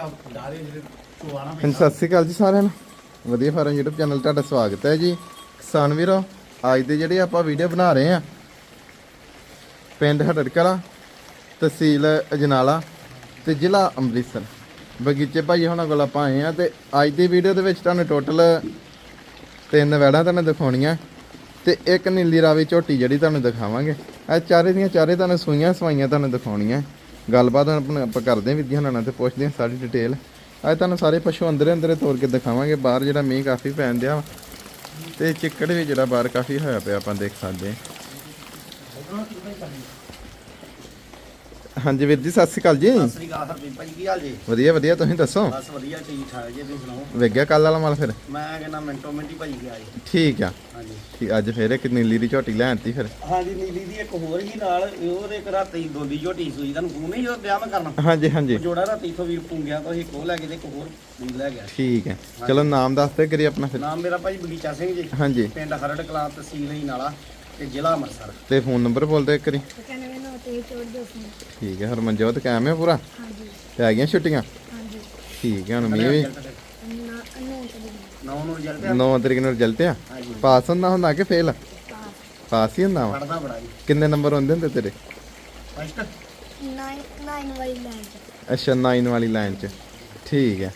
ਹਾਂਜੀ, ਸਤਿ ਸ਼੍ਰੀ ਅਕਾਲ ਜੀ ਸਾਰਿਆਂ ਨੂੰ। ਵਧੀਆ ਫਾਰਮ YouTube ਚੈਨਲ ਤੁਹਾਡਾ ਸਵਾਗਤ ਹੈ ਜੀ। ਕਿਸਾਨ ਵੀਰੋ, ਅੱਜ ਦੇ ਜਿਹੜੇ ਆਪਾਂ ਵੀਡੀਓ ਬਣਾ ਰਹੇ ਆ ਪਿੰਡ ਹੜੜਕਲਾ ਤਹਿਸੀਲ ਅਜਨਾਲਾ ਤੇ ਜ਼ਿਲ੍ਹਾ ਅੰਮ੍ਰਿਤਸਰ। ਬਗੀਚੇ ਭਾਈ ਹੁਣਾਂ ਕੋਲ ਆਪਾਂ ਆਏ ਆ ਤੇ ਅੱਜ ਦੀ ਵੀਡੀਓ ਦੇ ਵਿੱਚ ਤੁਹਾਨੂੰ ਟੋਟਲ ਤਿੰਨ ਵੈੜਾਂ ਤੁਹਾਨੂੰ ਦਿਖਾਉਣੀਆਂ ਤੇ ਇੱਕ ਨੀਲੀ ਰਾਵੀ ਝੋਟੀ ਜਿਹੜੀ ਤੁਹਾਨੂੰ ਦਿਖਾਵਾਂਗੇ। ਇਹ ਚਾਰੇ ਦੀਆਂ ਚਾਰੇ ਤੁਹਾਨੂੰ ਸੂਈਆਂ ਸਵਾਈਆਂ ਤੁਹਾਨੂੰ ਦਿਖਾਉਣੀਆਂ। ਗੱਲਬਾਤ ਆਪਾਂ ਕਰਦੇ ਹਾਂ ਵਿਧੀ ਹੁਣਾਂ ਨਾਲ ਤੇ ਪੁੱਛਦੇ ਹਾਂ ਸਾਰੀ ਡਿਟੇਲ ਅੱਜ ਤੁਹਾਨੂੰ ਸਾਰੇ ਪਸ਼ੂ ਅੰਦਰੇ ਅੰਦਰੇ ਤੋੜ ਕੇ ਦਿਖਾਵਾਂਗੇ, ਬਾਹਰ ਜਿਹੜਾ ਮੀਂਹ ਕਾਫੀ ਪੈਣ ਦਿਆ ਵਾ। ਤੇ ਚਿੱਕੜ ਵੀ ਜਿਹੜਾ ਬਾਹਰ ਕਾਫੀ ਹੋਇਆ ਪਿਆ, ਆਪਾਂ ਦੇਖ ਸਕਦੇ ਹਾਂ। ਹਾਂਜੀ ਵੀਰ ਜੀ ਸਤਿ ਸ਼੍ਰੀ ਅਕਾਲ ਜੀ। ਸਤਿ ਸ੍ਰੀ ਅਕਾਲ ਹਰਦੀਪ ਭਾਈ ਕੀ ਹਾਲ ਜੀ? ਵਧੀਆ ਵਧੀਆ ਤੁਸੀਂ ਦੱਸੋ? ਬਸ ਵਧੀਆ ਠੀਕ ਠਾਕ ਜੀ ਤੁਸੀਂ ਸੁਣਾਓ? ਵੇਗਿਆ ਕੱਲ ਵਾਲਾ ਮਾਲ ਫਿਰ? ਮੈਂ ਕਹਿੰਦਾ ਮਿੰਟੋ ਮਿੰਟੀ ਭਾਈ ਗਿਆ ਜੀ। ਠੀਕ ਆ। ਹਾਂਜੀ। ਠੀਕ ਅੱਜ ਫਿਰ ਇੱਕ ਨੀਲੀ ਦੀ ਝੋਟੀ ਲੈ ਆਂਤੀ ਫਿਰ? ਹਾਂਜੀ ਨੀਲੀ ਦੀ ਇੱਕ ਹੋਰ ਹੀ ਨਾਲ ਉਹਦੇ ਇੱਕ ਰਾਤੀ ਦੋਲੀ ਝੋਟੀ ਸੂਈ ਤੁਹਾਨੂੰ ਫੋਨ ਨਹੀਂ ਜਦੋਂ ਵਿਆਹ ਮੈਂ ਕਰਨਾ। ਹਾਂਜੀ ਹਾਂਜੀ। ਜੋੜਾ ਰਾਤੀ ਤੋਂ ਵੀਰ ਪੁੰਗਿਆ ਤੋਂ ਇੱਕ ਉਹ ਲੈ ਕੇ ਤੇ ਇੱਕ ਹੋਰ ਵੀਰ ਲੈ ਗਿਆ। ਠੀਕ ਹੈ ਚਲੋ ਨਾਮ ਦੱਸ ਦੇ ਕਰੀ ਆਪਣਾ ਫਿਰ। ਨਾਮ ਮੇਰਾ ਭਾਈ ਬਗੀਚਾ ਸਿੰਘ ਜੀ। ਹਾਂਜੀ। ਪਿੰਡ ਖਰੜ ਕਲਾਂ ਤਹਿਸੀਲ ਹੀ ਨਾਲਾ ਤੇ ਜ਼ਿਲ੍ਹਾ ਅੰਮ੍ਰਿਤਸਰ। ਤੇ ਫੋਨ ਨੰਬਰ ਬੋਲ ਦੇ ਕਰੀ 91 ਸੀ ਠੀਕ ਹੈ ਹਰਮਨਜੋਤ ਕਾਇਮ ਹੈ ਪੂਰਾ? ਹਾਂਜੀ। ਤੇ ਆ ਗਈਆਂ ਛੁੱਟੀਆਂ? ਹਾਂਜੀ। ਠੀਕ ਹੈ ਹੁਣ ਮੀਂਹ ਵੀ? ਨਾ ਅਨੋਂ ਤੇ ਨੌ। ਨੂੰ ਰਿਜ਼ਲਟ 9 ਤਰੀਕ ਨੂੰ ਰਿਜ਼ਲਟ ਆ? ਹਾਂਜੀ। ਪਾਸ ਹੁੰਦਾ ਹੁੰਦਾ ਕਿ ਫੇਲ? ਪਾਸ। ਹੀ ਹੁੰਦਾ ਵਾ? ਪੜਦਾ ਬੜਾ ਜੀ। ਕਿੰਨੇ ਨੰਬਰ ਹੁੰਦੇ ਹੁੰਦੇ ਤੇਰੇ? ਫਸਟ 9 9 ਵਾਲੀ ਲਾਈਨ ਚ। ਅੱਛਾ 9 ਵਾਲੀ ਲਾਈਨ 'ਚ। ਠੀਕ ਹੈ।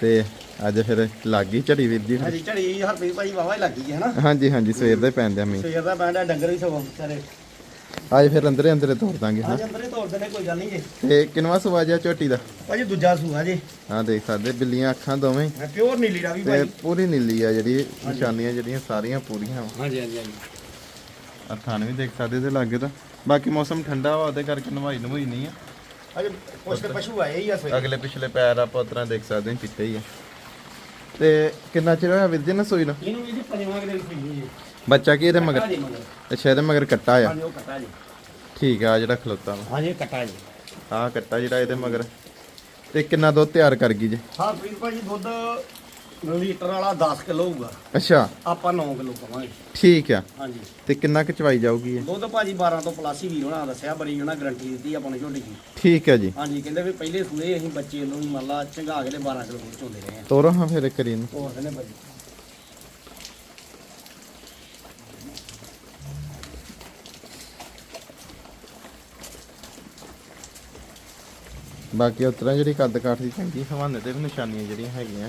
ਤੇ ਅੱਜ ਫਿਰ ਲੱਗ ਗਈ ਝੜੀ ਵੀਰ ਜੀ ਫਿਰ। ਹਾਂਜੀ ਝੜੀ ਹਰਪ੍ਰੀਤ ਭਾਈ ਵਾਵਾ ਹੀ ਲੱਗੀ ਹੈ ਨਾ? ਹਾਂਜੀ ਹਾਂਜੀ ਸਵੇਰ ਦੇ ਪੈਂਦੇ ਆ ਮੀਂਹ। ਸਵੇਰ ਦਾ ਬੈਂਡਾ ਡੰਗਰ ਵੀ ਸਗੋਂ ਸਾਰੇ ਅੱਜ ਫਿਰ ਅੰਦਰੇ ਅੰਦਰੇ ਤੋੜ ਦਾਂਗੇ ਹਾਂ। ਅੱਜ ਅੰਦਰੇ ਤੋੜਦੇ ਨੇ ਕੋਈ ਗੱਲ ਨਹੀਂ ਜੀ। ਤੇ ਕਿਨਵਾ ਸਵਾਜਿਆ ਝੋਟੀ ਦਾ? ਭਾਜੀ ਦੂਜਾ ਸੂਆ ਜੀ। ਹਾਂ ਦੇਖ ਸਕਦੇ ਬਿੱਲੀਆਂ ਅੱਖਾਂ ਦੋਵੇਂ। ਮੈਂ ਪਿਓਰ ਨੀਲੀ ਦਾ ਵੀ ਤੇ ਭਾਈ ਪੂਰੀ ਨੀਲੀ ਆ ਜਿਹੜੀ ਨਿਸ਼ਾਨੀਆਂ ਜਿਹੜੀਆਂ ਸਾਰੀਆਂ ਪੂਰੀਆਂ ਹਾਂਜੀ ਹਾਂਜੀ ਹਾਂਜੀ। ਅੱਖਾਂ ਵੀ ਦੇਖ ਸਕਦੇ ਤੇ ਲੱਗੇ ਤਾਂ। ਬਾਕੀ ਮੌਸਮ ਠੰਡਾ ਵਾ ਉਹਦੇ ਕਰਕੇ ਨਵਾਈ ਨਵਾਈ ਨਹੀਂ ਆ। ਅਜੇ ਤੇ ਪਸ਼ੂ ਆਏ ਹੀ ਆ ਸਵੇਰੇ। ਅਗਲੇ ਪਿਛਲੇ ਪੈਰ ਆਪਾਂ ਉਤਰਾ ਦੇਖ ਸਕਦੇ ਹਾਂ ਚਿੱਟੇ ਹੀ ਆ। ਤੇ ਕਿੰਨਾ ਚਿਰ ਹੋਇਆ ਵੀਰ ਜੀ ਨਾ ਸੋਈ ਨੂੰ? ਇਹਨੂੰ ਜੀ ਪੰਜਵਾਂ ਕਿਤੇ ਪਈ ਜੀ ਬੱਚਾ ਕੀ ਇਹਦੇ ਮਗਰ? ਅੱਛਾ ਇਹਦੇ ਮਗਰ ਕੱਟਾ ਆ? ਹਾਂਜੀ ਉਹ ਕੱਟਾ ਜੀ। ਠੀਕ ਆ ਆਹ ਜਿਹੜਾ ਖਲੋਤਾ ਵਾ। ਹਾਂਜੀ ਕੱਟਾ ਜੀ। ਆਹ ਕੱਟਾ ਜਿਹੜਾ ਇਹਦੇ ਮਗਰ। ਤੇ ਕਿੰਨਾ ਦੁੱਧ ਤਿਆਰ ਕਰ ਗਈ ਜੇ? ਹਾਂ ਪ੍ਰੀਤ ਭਾਜੀ ਦੁੱਧ ਲੀਟਰ ਵਾਲਾ 10 ਕਿਲੋ ਹੋਊਗਾ। ਅੱਛਾ। ਆਪਾਂ 9 ਕਿਲੋ ਕਵਾਂਗੇ ਠੀਕ ਆ। ਹਾਂਜੀ। ਤੇ ਕਿੰਨਾ ਕੁ ਚਵਾਈ ਜਾਊਗੀ ਇਹ? ਦੁੱਧ ਭਾਜੀ 12 ਤੋਂ ਪਲੱਸ ਹੀ ਵੀਰ ਹੋਣਾ ਦੱਸਿਆ ਬੜੀ ਉਹਨਾਂ ਗਰੰਟੀ ਦਿੱਤੀ ਆਪਾਂ ਨੂੰ ਝੋਟੀ ਦੀ ਠੀਕ ਹੈ ਜੀ। ਹਾਂਜੀ ਕਹਿੰਦੇ ਵੀ ਪਹਿਲੇ ਸੂਏ ਅਸੀਂ ਬੱਚੇ ਨੂੰ ਮੰਨ ਲਾ ਚੰਗਾ ਕੇ ਤੇ 12 ਕਿਲੋ ਦੁੱਧ ਚੋਂਦੇ ਰਹੇ ਆ। ਤੋਰੋ ਹਾਂ ਫਿਰ ਕਰੀ ਨੂੰ ਹੋਰ ਕਹਿੰਦੇ ਭਾਜੀ। ਬਾਕੀ ਉਤਰਾ ਜਿਹੜੀ ਕੱਦ ਕਾਠ ਦੀ ਚੰਗੀ ਹਵਾਨੇ ਤੇ ਵੀ ਨਿਸ਼ਾਨੀਆਂ ਜਿਹੜੀਆਂ ਹੈਗੀਆਂ।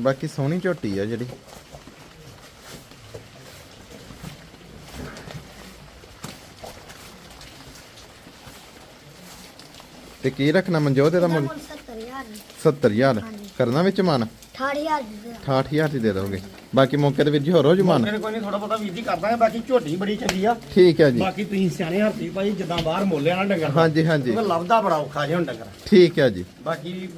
ਬਾਕੀ ਸੋਹਣੀ ਝੋਟੀ ਆ ਜਿਹੜੀ। ਤੇ ਕੀ ਰੱਖਣਾ ਮਨਜੋਤ ਇਹਦਾ ਮੁੱਲ? 70000 ਦੀ 70000 ਹਾਂਜੀ। ਕਰਨਾ ਵਿੱਚ ਮਨ 68000 ਦੀ ਦੇ 68000 ਦੀ ਦੇ ਦੋਗੇ। ਬਾਕੀ ਮੌਕੇ ਤੇ ਵੀਰ ਜੀ ਹੋਰ ਹੋ ਜੂ ਮਨ ਮੌਕੇ ਤੇ ਕੋਈ ਨਹੀਂ ਥੋੜਾ ਬਹੁਤਾ ਵੀਰ ਜੀ ਕਰਦਾਂਗੇ ਬਾਕੀ ਝੋਟੀ ਬੜੀ ਚੰਗੀ ਆ। ਠੀਕ ਹੈ ਜੀ। ਬਾਕੀ ਤੁਸੀਂ ਸਿਆਣੇ ਹੱਥੀ ਭਾਈ ਜਿੱਦਾਂ ਬਾਹਰ ਮੋਲਿਆ ਨਾ ਡੰਗਰ। ਹਾਂਜੀ ਹਾਂਜੀ। ਕਿਉਂਕਿ ਲੱਭਦਾ ਬੜਾ ਔਖਾ ਜਿਹਾ ਹੁਣ ਡੰਗਰ। ਠੀਕ ਹੈ ਜੀ। ਬਾਕੀ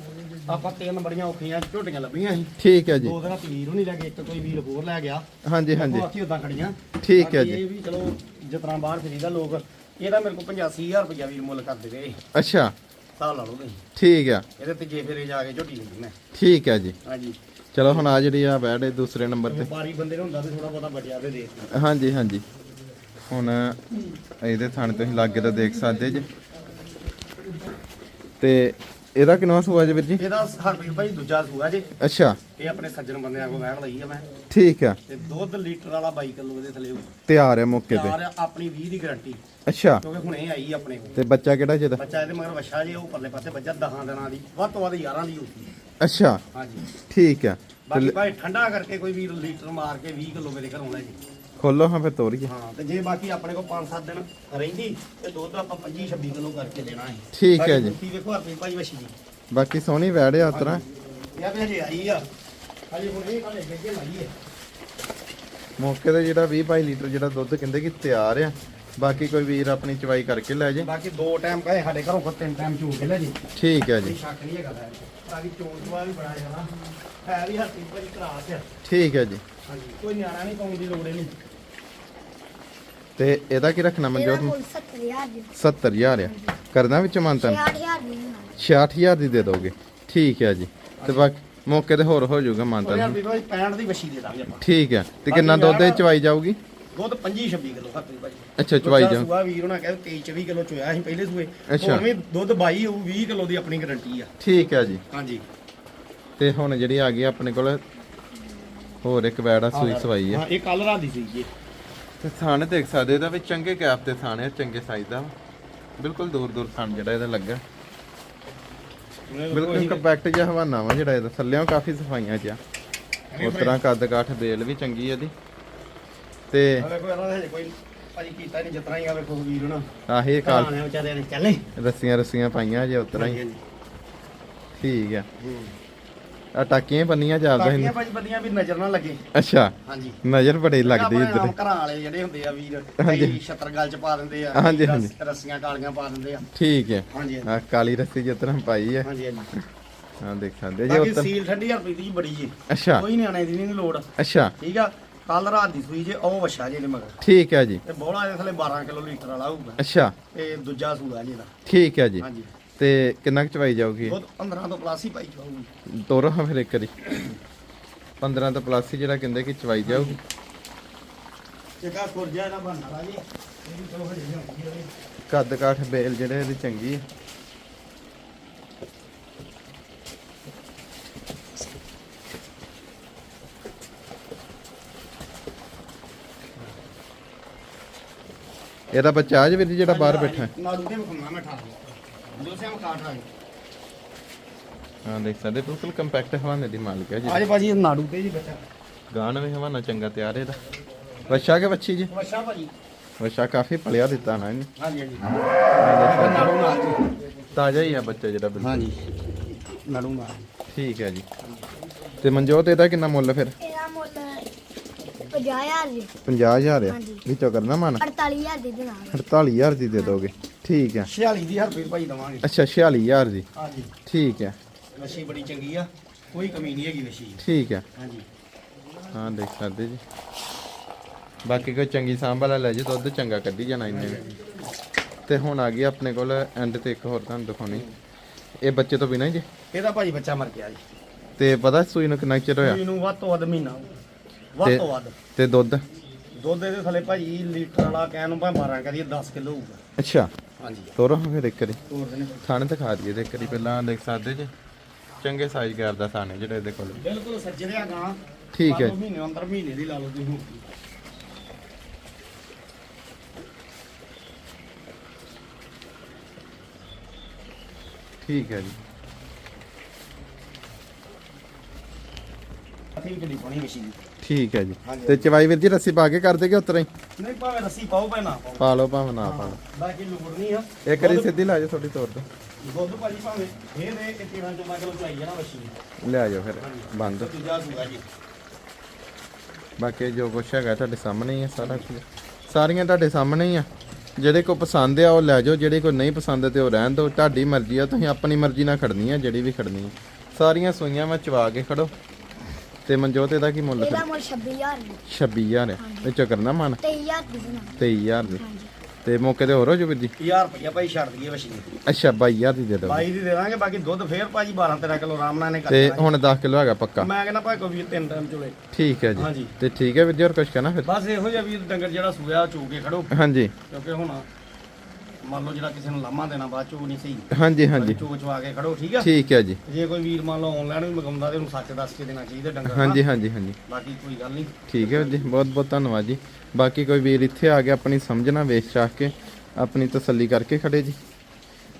ਆਪਾਂ ਤਿੰਨ ਬੜੀਆਂ ਔਖੀਆਂ ਝੋਟੀਆਂ ਲੱਭੀਆਂ ਸੀ। ਠੀਕ ਹੈ ਜੀ। ਦੋ ਦਿਨਾਂ ਪੀਰ ਨਹੀਂ ਲੈ ਇੱਕ ਕੋਈ ਵੀਰ ਹੋਰ ਲੈ ਗਿਆ। ਹਾਂਜੀ ਹਾਂਜੀ। ਬਾਕੀ ਉਦਾਂ ਖੜੀਆਂ। ਠੀਕ ਹੈ ਜੀ। ਇਹ ਵੀ ਚਲੋ ਜਿਤਨਾ ਬਾਹਰ ਫਰੀਦਾ ਲੋਕ ਇਹਦਾ ਮੇਰੇ ਕੋਲ 85000 ਰੁਪਇਆ ਵੀਰ ਮੁੱਲ ਕਰਦੇ ਗਏ ਅੱਛਾ। ਹਿਸਾਬ ਲਾ ਲਓ ਤੁਸੀਂ। ਠੀਕ ਆ। ਇਹਦੇ ਤੇ ਜੇ ਫੇਰੇ ਜਾ ਕੇ ਝੋਟੀ ਮੈਂ ਠੀਕ ਹੈ ਜੀ। ਹਾਂਜੀ। ਚਲੋ ਹੁਣ ਆ ਜਿਹੜੀ ਆ ਬੈਡ ਦੂਸਰੇ ਨੰਬਰ ਤੇ। ਵਪਾਰੀ ਬੰਦੇ ਨੂੰ ਹੁੰਦਾ ਤੇ ਥੋੜਾ ਬਹੁਤਾ ਬਚਿਆ ਤੇ ਦੇ ਦਿੰਦਾ। ਹਾਂਜੀ ਹਾਂਜੀ। ਹੁਣ ਇਹਦੇ ਥਣ ਤੁਸੀਂ ਲਾਗੇ ਤਾਂ ਦੇਖ ਸਕਦੇ ਜੀ। ਤੇ ਇਹਦਾ ਕਿੰਨਾ ਸੂਆ ਜੀ ਵੀਰ ਜੀ? ਇਹਦਾ ਹਰਪ੍ਰੀਤ ਭਾਈ ਦੂਜਾ ਸੂਆ ਜੇ। ਅੱਛਾ। ਇਹ ਆਪਣੇ ਸੱਜਣ ਬੰਦਿਆਂ ਕੋਲ ਵਹਿਣ ਲਈ ਆ ਮੈਂ। ਠੀਕ ਆ। ਤੇ ਦੁੱਧ ਲੀਟਰ ਵਾਲਾ 22 ਕਿਲੋ ਇਹਦੇ ਥੱਲੇ ਹੋਊ। ਤਿਆਰ ਹੈ ਮੌਕੇ ਤੇ। ਤਿਆਰ ਆ ਆਪਣੀ 20 ਦੀ ਗਾਰੰਟੀ। ਅੱਛਾ। ਕਿਉਂਕਿ ਹੁਣੇ ਆਈ ਆਪਣੇ ਕੋਲ। ਤੇ ਬੱਚਾ ਕਿਹੜਾ ਜਿਹਦਾ ਬੱਚਾ ਇਹਦੇ ਮਗਰ ਵਛਾ ਜੇ ਉਹ ਪਰਲੇ ਪਾਸੇ ਬੱਚਾ 10 ਦਿਨਾਂ ਦੀ। ਵੱਧ ਤੋਂ ਵੱਧ 11 ਦੀ ਹੋਊਗੀ। ਅੱਛਾ। ਹਾਂਜੀ। ਠੀਕ ਆ। ਬਾਕੀ ਭਾਈ ਠੰਡਾ ਕਰਕੇ ਕੋਈ ਵੀਰ ਲੀਟਰ ਮਾਰ ਕੇ 20 ਕਿਲੋ ਮੇਰੇ ਘਰੋਂ ਲੈ ਜੀ। ਖੋਲੋ ਹਾਂ ਫਿਰ ਤੋਰੀਏ ਹਾਂ। ਤੇ ਜੇ ਬਾਕੀ ਆਪਣੇ ਕੋਲ 5-7 ਦਿਨ ਰਹਿੰਦੀ ਤੇ ਦੁੱਧ ਆਪਾਂ 25-26 ਕਿਲੋ ਕਰਕੇ ਦੇਣਾ ਹੈ ਠੀਕ ਹੈ ਜੀ। ਤੁਸੀਂ ਵੇਖੋ ਆਪਣੀ ਭਾਈ ਵਛੀ ਦੀ। ਬਾਕੀ ਸੋਹਣੀ ਵੈੜ ਆ ਉਤਰਾ ਇਹ ਵੀ ਹਜੇ ਆਈ ਆ। ਹਜੇ ਹੁਣ ਇਹ ਕਾਲੇ ਗੱਗੇ ਲਾਈ ਹੈ। ਮੌਕੇ ਤੇ ਜਿਹੜਾ 20 22 ਲੀਟਰ ਜਿਹੜਾ ਦੁੱਧ ਕਹਿੰਦੇ ਕਿ ਤਿਆਰ ਆ। ਬਾਕੀ ਕੋਈ ਵੀਰ ਆਪਣੀ ਚਵਾਈ ਕਰਕੇ ਲੈ ਜੇ। ਬਾਕੀ ਦੋ ਟਾਈਮ ਕਹੇ ਸਾਡੇ ਘਰੋਂ ਕੋ ਤਿੰਨ ਟਾਈਮ ਕੇ ਲੈ ਜੀ। ਠੀਕ ਹੈ ਜੀ। ਸ਼ੱਕ ਨਹੀਂ ਹੈਗਾ ਬਾਕੀ ਚੋਣ ਦਵਾ ਵੀ ਬੜਾ ਜਾਣਾ ਹੈ ਵੀ ਹੱਥੀ ਭਾਈ ਕਰਾਸ ਆ। ਠੀਕ ਹੈ ਜੀ। ਹਾਂਜੀ। ਕੋਈ ਨਿਆਣਾ ਨਹੀਂ ਪਾਉਣ ਦੀ ਲੋੜ ਨਹੀਂ। ਤੇ ਇਹਦਾ ਕੀ ਰੱਖਣਾ ਮਨਜੋਤ ਮੁੱਲ 70000 ਦੀ 70000 ਆ। ਕਰਨਾ ਵਿੱਚ ਮੰਨਤਾ 68000 ਦੀ ਨਾਲ 66000 ਦੀ ਦੇ ਦੋਗੇ। ਠੀਕ ਹੈ ਜੀ। ਤੇ ਬਾਕੀ ਮੌਕੇ ਤੇ ਹੋਰ ਹੋ ਜਾਊਗਾ ਉਹ ਮਾਨਤਾ ਯਾਰ ਵੀ ਭਾਈ 65 ਦੀ ਵਸ਼ੀ ਦੇ ਦਾਂਗੇ ਆਪਾਂ। ਠੀਕ ਹੈ ਤੇ ਕਿੰਨਾ ਦੁੱਧ ਇਹ ਚਵਾਈ ਜਾਊਗੀ? ਦੁੱਧ 25 26 ਕਿਲੋ ਹੱਥੀ ਭਾਈ ਅੱਛਾ ਚਵਾਈ ਜਾ ਸੂਆ ਵੀਰ ਉਹਨਾਂ ਕਹਿੰਦੇ 23 24 ਕਿਲੋ ਚੋਇਆ ਸੀ ਪਹਿਲੇ ਸੂਏ। ਅੱਛਾ। ਹੁਣ ਵੀ ਦੁੱਧ 22 ਹੋਊ 20 ਕਿਲੋ ਦੀ ਆਪਣੀ ਗਾਰੰਟੀ ਆ। ਠੀਕ ਹੈ ਜੀ। ਹਾਂਜੀ। ਤੇ ਹੁਣ ਜਿਹੜੀ ਆ ਗਈ ਆਪਣੇ ਕੋਲ ਹੋਰ ਇੱਕ ਵੈੜਾ ਸੂਈ ਸਵਾਈ ਹੈ ਹਾਂ ਇਹ ਕੱਲ ਰਾਤ ਦੀ ਸੀ ਜੀ ਤੇ ਥਾਣੇ ਦੇਖ ਸਕਦੇ ਇਹਦਾ ਵੀ ਚੰਗੇ ਕੈਪ ਤੇ ਥਾਣੇ ਚੰਗੇ ਸਾਈਜ਼ ਦਾ। ਬਿਲਕੁਲ ਦੂਰ ਦੂਰ ਥਾਣ ਜਿਹੜਾ ਇਹਦਾ ਲੱਗਾ। ਬਿਲਕੁਲ ਕੰਪੈਕਟ ਜਿਹਾ ਹਵਾਨਾ ਵਾ ਜਿਹੜਾ ਇਹਦਾ ਥੱਲਿਆਂ ਕਾਫੀ ਸਫਾਈਆਂ ਚ ਆ ਉਸ ਤਰ੍ਹਾਂ ਕੱਦ ਕਾਠ ਬੇਲ ਵੀ ਚੰਗੀ ਇਹਦੀ। ਤੇ ਹਲੇ ਕੋਈ ਇਹਨਾਂ ਦੇ ਕੋਈ ਭਾਜੀ ਕੀਤਾ ਨਹੀਂ ਜਿਤਨਾ ਹੀ ਆਵੇ ਕੋਈ ਵੀਰ ਨਾ ਆਹੀ ਕਾਲ ਰੱਸੀਆਂ ਰੱਸੀਆਂ ਪਾਈਆਂ ਜੇ ਉਤਰਾ ਹੀ। ਠੀਕ ਆ। ਆ ਟਾਕੀਆਂ ਬੰਨੀਆਂ ਚੱਲਦਾ ਬਾਕੀਆਂ ਇਹਨੂੰ ਭਾਜੀ ਬੰਦੀਆਂ ਵੀ ਨਜ਼ਰ ਨਾ ਲੱਗੇ। ਅੱਛਾ। ਹਾਂਜੀ। ਨਜ਼ਰ ਬੜੀ ਲੱਗਦੀ ਆਪਣੇ ਇੱਧਰ। ਆਮ ਘਰਾਂ ਵਾਲੇ ਜਿਹੜੇ ਹੁੰਦੇ ਆ ਵੀਰ ਹਾਂਜੀ। ਕਈ ਛਤਰ ਗਲ ਚ ਪਾ ਦਿੰਦੇ ਆ ਹਾਂਜੀ, ਕਈ। ਰੱਸ- ਰੱਸੀਆਂ ਕਾਲੀਆਂ ਪਾ ਦਿੰਦੇ ਆ। ਠੀਕ ਹੈ। ਹਾਂਜੀ ਆ ਕਾਲੀ ਰੱਸੀ ਜਿਸ ਤਰ੍ਹਾਂ ਪਾਈ ਹੈ। ਹਾਂਜੀ ਹਾਂਜੀ। ਹਾਂ ਦੇਖ ਸਕਦੇ ਜੇ ਬਾਕੀ ਉੱਤਰ ਸੀਲ ਠੰਡੀ ਹਰ ਪੀਤੀ ਜੀ ਬੜੀ ਜੀ। ਅੱਛਾ। ਕੋਈ ਨਿਆਣੇ ਦੀ ਨਹੀਂ ਲੋੜ। ਅੱਛਾ। ਠੀਕ ਆ? ਕੱਲ ਰਾਤ ਦੀ ਸੂਈ ਜੇ ਉਹ ਵਛਾ ਜੇ ਨੇ ਮਗਰ। ਠੀਕ ਹੈ ਜੀ। ਤੇ ਬੋਲਾ ਦੇ ਥਲੇ 12 ਕਿਲੋ ਲੀਟਰ ਵਾਲਾ ਹੋਊਗਾ। ਅੱਛਾ। ਤੇ ਦੂਜਾ ਸੂਆ ਜੀ ਦਾ ਠੀਕ ਹੈ ਜੀ। ਹਾਂਜੀ। ਤੇ ਕਿੰਨਾ ਕੁ ਚਵਾਈ ਜਾਊਗੀ? ਦੁੱਧ 15 ਤੋਂ ਪਲੱਸ ਹੀ ਪਾਈ ਜਾਊਗੀ। ਤੋਰੋ ਫਿਰ ਇੱਕ ਵਾਰੀ। 15 ਤੋਂ ਪਲੱਸ ਹੀ ਜਿਹੜਾ ਕਹਿੰਦੇ ਕਿ ਚਵਾਈ ਜਾਊਗੀ। ਜਿਹੜਾ ਖੁਰਜਾ ਦਾ ਬਣਨਾ ਵਾ ਜੀ। ਇਹ ਵੀ ਚਲੋ ਹਜੇ ਲਿਆਉਂਦੀ ਆ ਇਹ। ਕੱਦ ਕਾਠ ਬੇਲ ਜਿਹੜੇ ਇਹਦੀ ਚੰਗੀ ਹੈ ਇਹਦਾ ਬੱਚਾ ਆ ਵੀਰ ਜੀ ਜਿਹੜਾ ਬਾਹਰ ਬੈਠਾ। ਹੈ। ਨਾੜੂ ਦੇ ਵਿਖਾਉਣਾ ਮੈਂ ਹਾਂ ਦੇਖ ਸਕਦੇ ਬਿਲਕੁਲ ਕੰਪੈਕਟ ਹਵਾਨੇ ਦੀ ਮਾਲਕ ਹੈ ਜੀ। ਅੱਜ ਭਾਜੀ ਇਹ ਨਾੜੂ ਤੇ ਜੀ ਬੱਚਾ। ਗਾਣ ਵੀ ਹਵਾਨਾ ਚੰਗਾ ਤਿਆਰ ਇਹਦਾ। ਬੱਚਾ ਕੇ ਬੱਚੀ ਜੀ? ਵਛਾ ਭਾਜੀ। ਬੱਚਾ ਕਾਫੀ ਪਲਿਆ ਦਿੱਤਾ ਨਾ ਇਹਨੇ। ਹਾਂਜੀ ਨਾੜੂ ਨਾਲ। ਜੀ ਤਾਜ਼ਾ ਹੀ ਆ ਬੱਚਾ ਜਿਹੜਾ ਬਿਲਕੁਲ। ਹਾਂਜੀ। ਨਾੜੂ ਨਾਲ। ਠੀਕ ਹੈ ਜੀ। ਤੇ ਮਨਜੋਤ ਇਹਦਾ ਕਿੰਨਾ ਮੁੱਲ ਫਿਰ? ਇਹਦਾ ਮੁੱਲ 50000 ਜੀ। 50000 ਆ? ਹਾਂਜੀ। ਵਿੱਚੋਂ ਕਰਨਾ ਮਨ? 48000 ਦੇ ਦੇਣਾ। 48000 ਦੀ ਦੇ ਦੋਗੇ। ਠੀਕ ਹੈ। 46 ਦੀ ਭਾਜੀ ਦਵਾਂਗੇ। ਅੱਛਾ 46000 ਦੀ। ਹਾਂਜੀ। ਠੀਕ ਹੈ। ਵਛੀ ਬੜੀ ਚੰਗੀ ਆ ਕੋਈ ਕਮੀ ਨਹੀਂ ਹੈਗੀ ਵਛੀ ਠੀਕ ਹੈ। ਹਾਂਜੀ। ਹਾਂ ਦੇਖ ਸਕਦੇ ਜੀ। ਬਾਕੀ ਕੋਈ ਚੰਗੀ ਸਾਂਭ ਵਾਲਾ ਲੈ ਜੇ ਦੁੱਧ ਚੰਗਾ ਕੱਢੀ ਜਾਣਾ ਇੰਨੇ ਵੀ। ਤੇ ਹੁਣ ਆ ਗਈ ਆਪਣੇ ਕੋਲ ਐਂਡ ਤੇ ਇੱਕ ਹੋਰ ਤੁਹਾਨੂੰ ਦਿਖਾਉਣੀ। ਇਹ ਬੱਚੇ ਤੋਂ ਬਿਨਾਂ ਹੀ ਜੇ? ਇਹਦਾ ਭਾਜੀ ਬੱਚਾ ਮਰ ਗਿਆ ਜੀ। ਤੇ ਪਤਾ ਸੂਈ ਨੂੰ ਕਿੰਨਾ ਕੁ ਚਿਰ ਹੋਇਆ? ਇਹਨੂੰ ਵੱਧ ਤੋਂ ਵੱਧ ਮਹੀਨਾ ਵੱਧ ਤੇ- ਤੋਂ ਵੱਧ। ਤੇ ਦੁੱਧ? ਦੁੱਧ ਇਹਦੇ ਥਲੇ ਭਾਜੀ ਲੀਟਰ ਵਾਲਾ ਕਹਿਣ ਨੂੰ ਭਾਵੇਂ 12 ਕਰੀਏ 10 ਕਿਲੋ ਹੋਊਗਾ। ਅੱਛਾ। ਤੋਰੋ ਫਿਰ ਇੱਕ ਵਾਰੀ। ਥਾਣੇ ਦਿਖਾ ਦਈਏ ਤੇ ਇੱਕ ਵਾਰੀ ਪਹਿਲਾਂ ਦੇਖ ਸਕਦੇ ਜੇ। ਚੰਗੇ ਸਾਈਜ਼ ਕਰਦਾ ਥਾਣੇ ਜਿਹੜੇ ਇਹਦੇ ਕੋਲ। ਬਿਲਕੁਲ ਸੱਜਰਿਆ ਗਾਂ। ਠੀਕ ਹੈ। ਮਹੀਨੇ ਅੰਦਰ ਮਹੀਨੇ ਦੀ ਲਾ ਲਓ ਤੁਸੀਂ ਠੀਕ ਹੈ ਜੀ। ਅਸੀਂ ਕਿਹੜੀ ਪਾਣੀ ਮਸ਼ੀਨ? ਠੀਕ ਹੈ ਜੀ। ਹਾਂਜੀ। ਤੇ ਚਵਾਈ ਵੀਰ ਜੀ ਰੱਸੀ ਪਾ ਕੇ ਕਰ ਦੇਗੇ ਉਤਰਾ ਹੀ? ਨਹੀਂ ਭਾਵੇਂ ਰੱਸੀ ਪਾਓ ਭਾਵੇਂ ਨਾ ਪਾਓ। ਪਾ ਲਓ ਭਾਵੇਂ ਨਾ ਪਾ ਲਓ। ਬਾਕੀ ਲੋੜ ਨਹੀਂ ਆ। ਇੱਕ ਵਾਰੀ ਸਿੱਧੀ ਲਾ ਜਾਓ ਥੋੜੀ ਤੋਰ ਦੋ ਦੁੱਧ ਭਾਜੀ ਭਾਵੇਂ ਇਹ ਦੇ ਇਹ 13 14 ਕਿਲੋ ਚਾਹੀਏ ਜਾਣਾ ਮਸ਼ੀਨ ਲੈ ਜਾਓ ਫਿਰ ਬੰਦ। ਸੂਗਾ ਜੀ। ਬਾਕੀ ਜੋ ਕੁਛ ਹੈਗਾ ਤੁਹਾਡੇ ਸਾਹਮਣੇ ਹੀ ਹੈ ਸਾਰਾ ਕੁਝ ਸਾਰੀਆਂ ਤੁਹਾਡੇ ਸਾਹਮਣੇ ਹੀ ਆ। ਜਿਹੜੇ ਕੋ ਪਸੰਦ ਆ ਉਹ ਲੈ ਜਾਓ ਜਿਹੜੇ ਕੋ ਨਹੀਂ ਪਸੰਦ ਤੇ ਉਹ ਰਹਿਣ ਦਿਓ। ਤੁਹਾਡੀ ਮਰਜ਼ੀ ਆ ਤੁਸੀਂ ਆਪਣੀ ਮਰਜ਼ੀ ਨਾਲ ਖੜਨੀ ਆ ਜਿਹੜੀ ਵੀ ਖੜਨੀ ਆ। ਸਾਰੀਆਂ ਸੂਈਆਂ ਮੈਂ ਚਵਾ ਕੇ ਖੜੋ। ਤੇ ਮਨਜੋਤ ਇਹਦਾ ਕੀ ਮੁੱਲ ਇਹਦਾ ਫਿਰ? ਮੁੱਲ 26000 ਜੀ 26000 ਹੈ। ਇਹ ਚ ਕਰਨਾ ਮਨ। 23000 ਦੇ ਦੇਣਾ 23000 ਦੀ। ਤੇ ਮੌਕੇ ਤੇ ਹੋਰ ਹੋ ਜੋ ਵੀਰ ਜੀ? 1000 ਰੁਪਇਆ ਭਾਈ ਛੱਡ ਦਈਏ ਮਸ਼ੀਨ ਅੱਛਾ 22000 ਦੀ ਦੇ ਦਿਓ। 22 ਦੀ ਦੇ ਦਾਂਗੇ ਬਾਕੀ ਦੁੱਧ ਫੇਰ ਭਾਜੀ 12 13 ਕਿਲੋ ਆਰਾਮ ਨਾਲ ਨੇ ਕਰ ਤੇ ਹੁਣ 10 ਕਿਲੋ ਹੈਗਾ ਪੱਕਾ। ਮੈਂ ਕਹਿੰਦਾ ਭਾਈ ਕੋਈ ਵੀਰ ਤਿੰਨ ਟਾਈਮ ਚੋਲੇ। ਠੀਕ ਹੈ ਜੀ। ਤੇ ਠੀਕ ਹੈ ਵੀਰ ਜੀ ਹੋਰ ਕੁਝ ਕਹਿਣਾ ਫਿਰ? ਬਸ ਇਹੋ ਜਿਹਾ ਵੀਰ ਡੰਗਰ ਜਿਹੜਾ ਸੂਇਆ ਚੋ ਕੇ ਖੜੋ। ਹਾਂਜੀ। ਕਿਉਂਕਿ ਹੁਣ ਮੰਨ ਲਓ ਜਿਹੜਾ ਕਿਸੇ ਨੂੰ ਲਾਮਾ ਦੇਣਾ ਬਾਅਦ ਚੋਂ ਨਹੀਂ ਸਹੀ। ਹਾਂਜੀ ਹਾਂਜੀ। ਚੋ ਚਵਾ ਕੇ ਖੜੋ ਠੀਕ ਆ? ਠੀਕ ਹੈ ਜੀ। ਜੇ ਕੋਈ ਵੀਰ ਮੰਨ ਲਓ ਆਨਲਾਈਨ ਵੀ ਮੰਗਾਉਂਦਾ ਤੇ ਉਹਨੂੰ ਸੱਚ ਦੱਸ ਕੇ ਦੇਣਾ ਚਾਹੀਦਾ ਡੰਗਰ। ਹਾਂਜੀ ਹਾਂਜੀ ਹਾਂਜੀ। ਬਾਕੀ ਕੋਈ ਗੱਲ ਨਹੀਂ। ਠੀਕ ਹੈ ਜੀ ਬਹੁਤ ਬਹੁਤ ਧੰਨਵਾਦ ਜੀ। ਬਾਕੀ ਕੋਈ ਵੀਰ ਇੱਥੇ ਆ ਗਿਆ ਆਪਣੀ ਸਮਝਣਾ ਵੇਚ ਚਾਹ ਕੇ ਆਪਣੀ ਤਸੱਲੀ ਕਰਕੇ ਖੜੇ ਜੀ।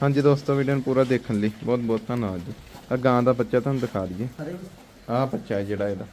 ਹਾਂਜੀ ਦੋਸਤੋ ਵੀਡੀਓ ਨੂੰ ਪੂਰਾ ਦੇਖਣ ਲਈ ਬਹੁਤ ਬਹੁਤ ਧੰਨਵਾਦ ਜੀ। ਆ ਗਾਂ ਦਾ ਬੱਚਾ ਤੁਹਾਨੂੰ ਦਿਖਾ ਦਈਏ। ਆਹ ਬੱਚਾ ਹੈ ਜਿਹੜਾ ਇਹਦਾ।